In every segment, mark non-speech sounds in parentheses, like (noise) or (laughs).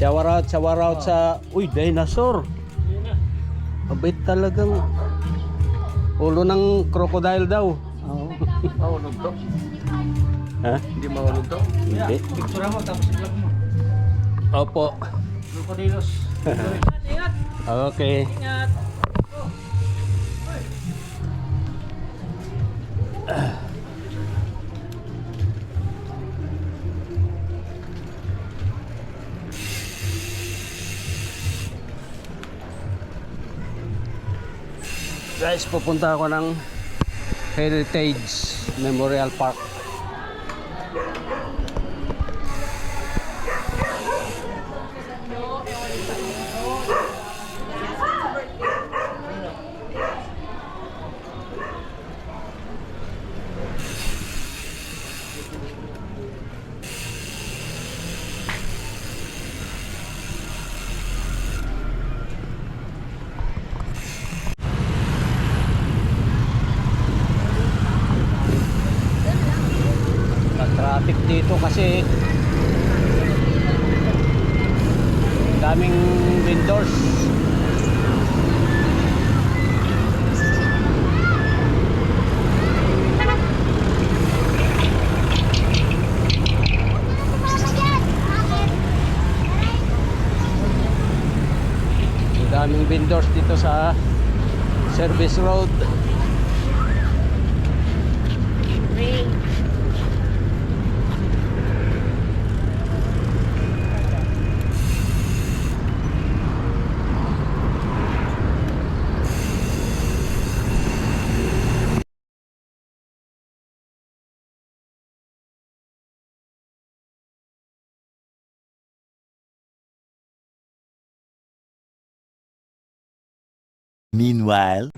Shower out, shower out sa... Uy, dinosaur. Abit talagang... Ulo ng crocodile daw. Oo. Mahulog to. Ha? Hindi mahulog to. Hindi. Picture mo tapos i-vlog mo. Opo. Crocodilos. Ingat. (laughs) Okay. Ingat. Guys, pupunta ako ng Heritage Memorial Park. Traffic dito kasi daming vendors. Daming vendors dito sa service road Meanwhile,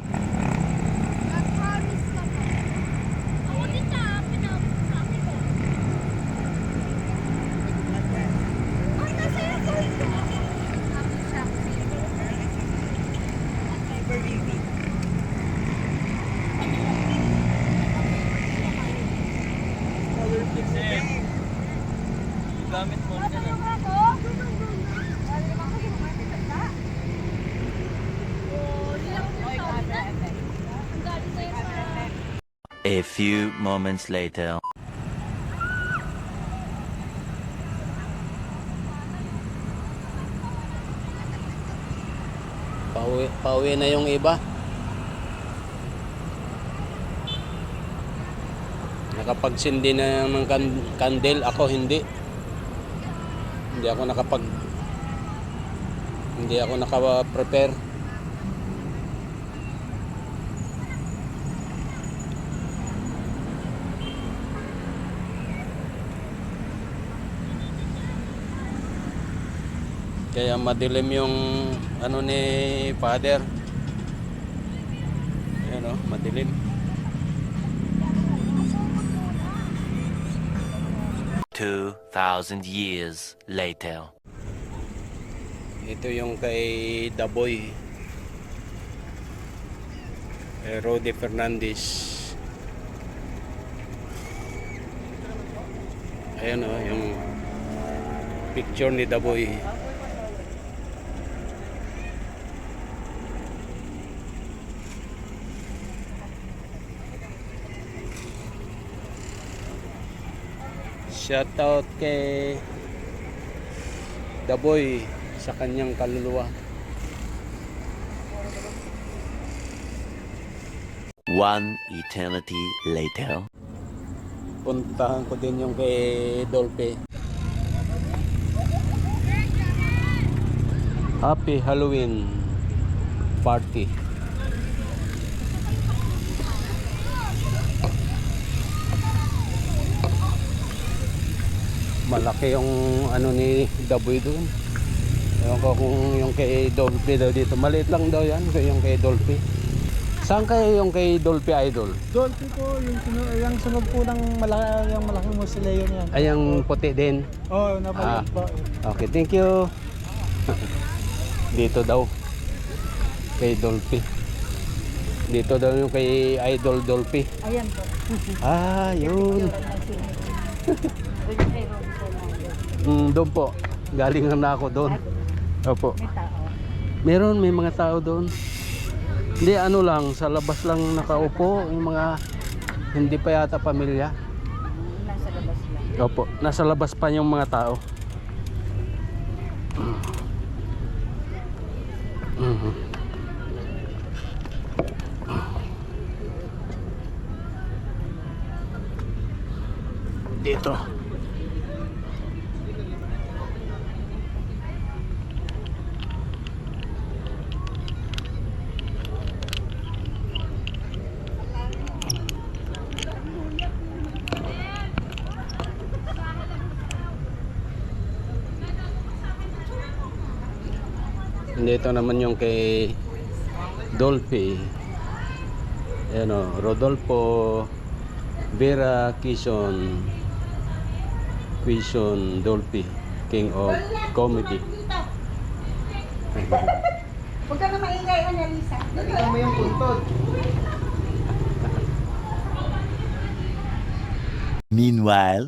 a few moments later. Pauwi, pauwi na yung iba. Nakapagsindi na ng kan- kandel. Ako hindi. Hindi ako nakapag... Hindi ako naka-prepare. Kaya madilim yung ano ni father. Ayan o, madilim. Two thousand years later. Ito yung kay Daboy. Kay Rode Fernandez. Ayan o, yung picture ni Daboy. Shoutout kay Daboy sa kanyang kaluluwa. One eternity later. Puntahan ko din yung kay Dolphy. Happy Halloween party. Malaki yung ano ni Daboy doon. Ewan ko kung yung kay Dolphy daw dito. Maliit lang daw yan, yung kay Dolphy. Saan kayo yung kay Dolphy Idol? Dolphy po, yung sunod, yung sunod po ng malaki, yung malaking musileo niyan. Ay, yung puti din. Oo, oh, napaliit Ah. po. Okay, thank you. (laughs) Dito daw. Kay Dolphy. Dito daw yung kay Idol Dolphy. Ayan po. Ah, yun. Mm, doon po. Galing na ako doon. Opo. Meron, may mga tao doon. Hindi, ano lang, sa labas lang nakaupo, yung mga hindi pa yata pamilya. Nasa labas lang. Opo, nasa labas pa yung mga tao. Mhm. Dito. Dito naman yung kay Dolphy. Ayan o, Rodolfo Vera Quezon Quezon Dolphy, King of Comedy. Huwag ka na maingay, Annalisa. Ito mo yung puntod. Meanwhile,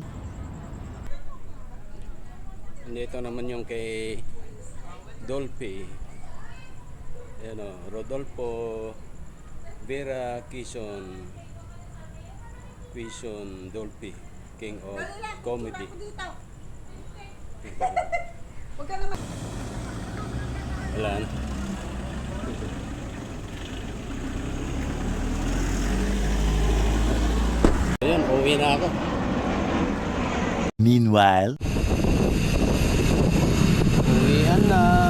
Dito naman yung kay Dolphy. Ayan o, Rodolfo Vera Quezon Quezon Dolphy, King of Comedy. (laughs) Huwag ka na Wala na. Ayan, uwi na ako. meanwhile, Uwian na.